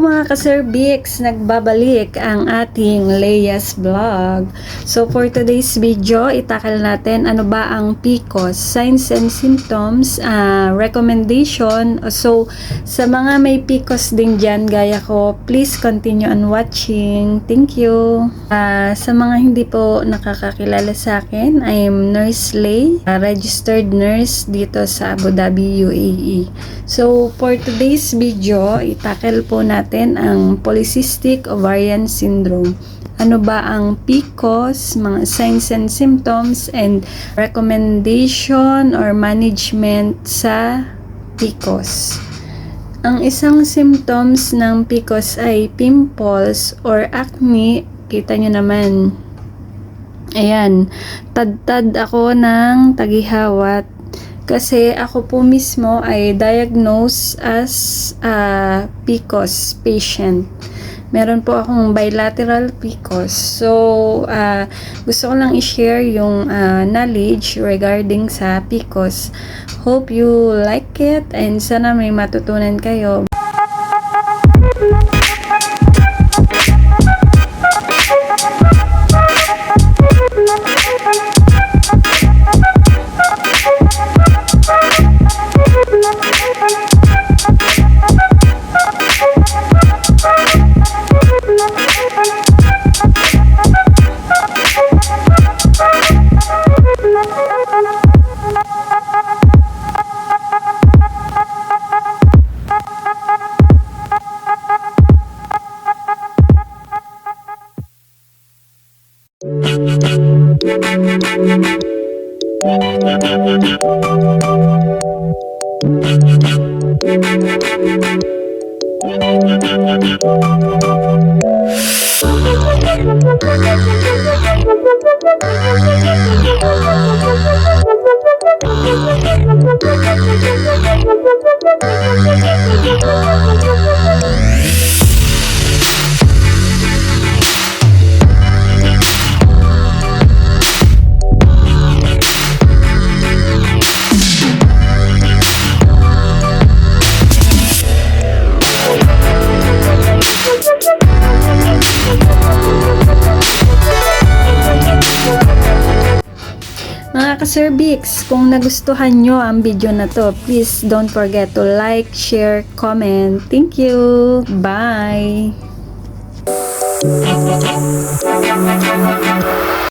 mga ka-Sir nagbabalik ang ating Leia's Vlog. So for today's video, itakal natin ano ba ang PCOS, signs and symptoms, ah, recommendation. So sa mga may PCOS din dyan, gaya ko, please continue on watching. Thank you. Ah, sa mga hindi po nakakakilala sa akin, I'm Nurse Lay, a registered nurse dito sa Abu Dhabi, UAE. So for today's video, itakal po natin ang polycystic ovarian syndrome. Ano ba ang PCOS, mga signs and symptoms, and recommendation or management sa PCOS? Ang isang symptoms ng PCOS ay pimples or acne. Kita nyo naman. Ayan. Tad-tad ako ng tagihawat kasi ako po mismo ay diagnosed as a PCOS patient. Meron po akong bilateral PCOS. So, ah, gusto ko lang i-share yung ah, knowledge regarding sa PCOS. Hope you like it and sana may matutunan kayo. Mga ka-cervix, kung nagustuhan nyo ang video na to, please don't forget to like, share, comment. Thank you! Bye!